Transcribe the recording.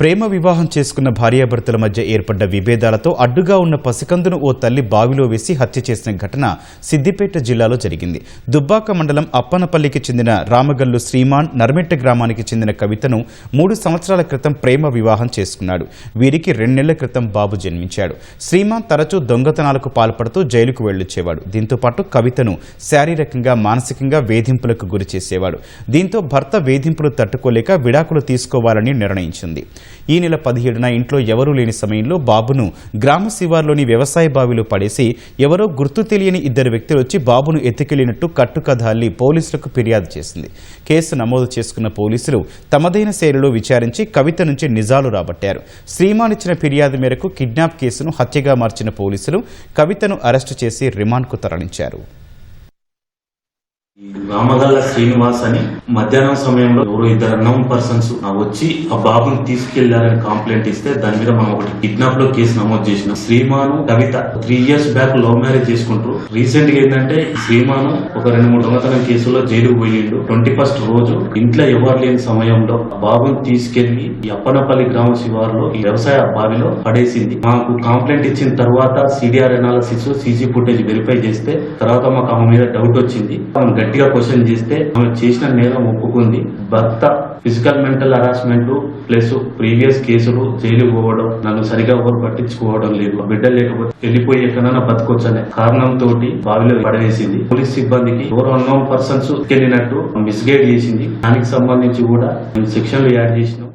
ప్రేమ వివాహం చేసుకున్న భార్యాభర్తల మధ్య ఏర్పడ్డ విభేదాలతో అడ్డుగా ఉన్న పసికందును ఓ తల్లి బావిలో వేసి హత్య చేసిన ఘటన సిద్దిపేట జిల్లాలో జరిగింది. దుబ్బాక మండలం అప్పనపల్లికి చెందిన రామగల్లు శ్రీమాన్ నర్మెట్ట గ్రామానికి చెందిన కవితను మూడు సంవత్సరాల క్రితం ప్రేమ వివాహం చేసుకున్నాడు. వీరికి రెండేళ్ళ క్రితం బాబు జన్మించాడు. శ్రీమాన్ తరచూ దొంగతనాలకు పాల్పడుతూ జైలుకు వెళ్ళొచ్చేవాడు దీంతో పాటు కవితను శారీరకంగా మానసికంగా వేధింపులకు గురి చేసేవాడు దీంతో భర్త వేధింపులు తట్టుకోలేక విడాకులు తీసుకోవాలని నిర్ణయించింది. ఈ నెల పదిహేడున ఇంట్లో ఎవరూ లేని సమయంలో బాబును గ్రామ శివార్లోని వ్యవసాయ బావిలో పడేసి ఎవరో గుర్తు తెలియని ఇద్దరు వ్యక్తులు వచ్చి బాబును ఎత్తుకెళ్ళినట్టు కట్టుకథ అల్లి పోలీసులకు ఫిర్యాదు చేసింది. కేసు నమోదు చేసుకున్న పోలీసులు తమదైన శైలిలో విచారించి కవిత నుంచి నిజాలు రాబట్టారు. శ్రీమాన్ ఇచ్చిన ఫిర్యాదు మేరకు కిడ్నాప్ కేసును హత్యగా మార్చిన పోలీసులు కవితను అరెస్టు చేసి రిమాండ్కు తరలించారు. రామగల్ల శ్రీనివాస్ అని మధ్యాహ్నం సమయంలో ఎవరో ఇద్దరు నౌన్ పర్సన్స్ వచ్చి ఆ బాబుని తీసుకెళ్ళారని కంప్లైంట్ ఇస్తే దాని మీద మనం ఒకటి కిడ్నాప్లో కేసు నమోదు చేసిన శ్రీమాను Kavitha three years back love marriage చేసుకుంటారు. రీసెంట్గా ఏంటంటే శ్రీమాను ఒక రెండు మూడు దొంగతనం కేసులో జైలుకు పోయిండు. ట్వంటీ ఫస్ట్ రోజు ఇంట్లో ఎవరు లేని సమయంలో ఆ బాబుని తీసుకెళ్ళి ఈ అప్పనపల్లి గ్రామ శివారులో ఈ వ్యవసాయ బావిలో పడేసింది. మాకు కంప్లైంట్ ఇచ్చిన తర్వాత CDR analysis CC footage verify చేస్తే తర్వాత మాకు ఆమె మీద డౌట్ వచ్చింది. ఆమె గట్టిగా క్వశ్చన్ చేస్తే ఆమె చేసిన నేరం ఒప్పుకుంది భర్త physical mental harassment plus previous కేసులు జైలు పోవడం నన్ను సరిగా ఎవరు పట్టించుకోవడం లేదు. బిడ్డ లేకపోతే వెళ్ళిపోయి ఎక్కడైనా బతకొచ్చు కారణం కారణంతో బావిలో పడవేసింది. పోలీస్ సిబ్బందికి ఎవరు అన్నోన్ పర్సన్స్ వెళ్ళినట్టు మిస్గైడ్ చేసింది. దానికి సంబంధించి కూడా మేము సెక్షన్లు యాడ్ చేసినాం.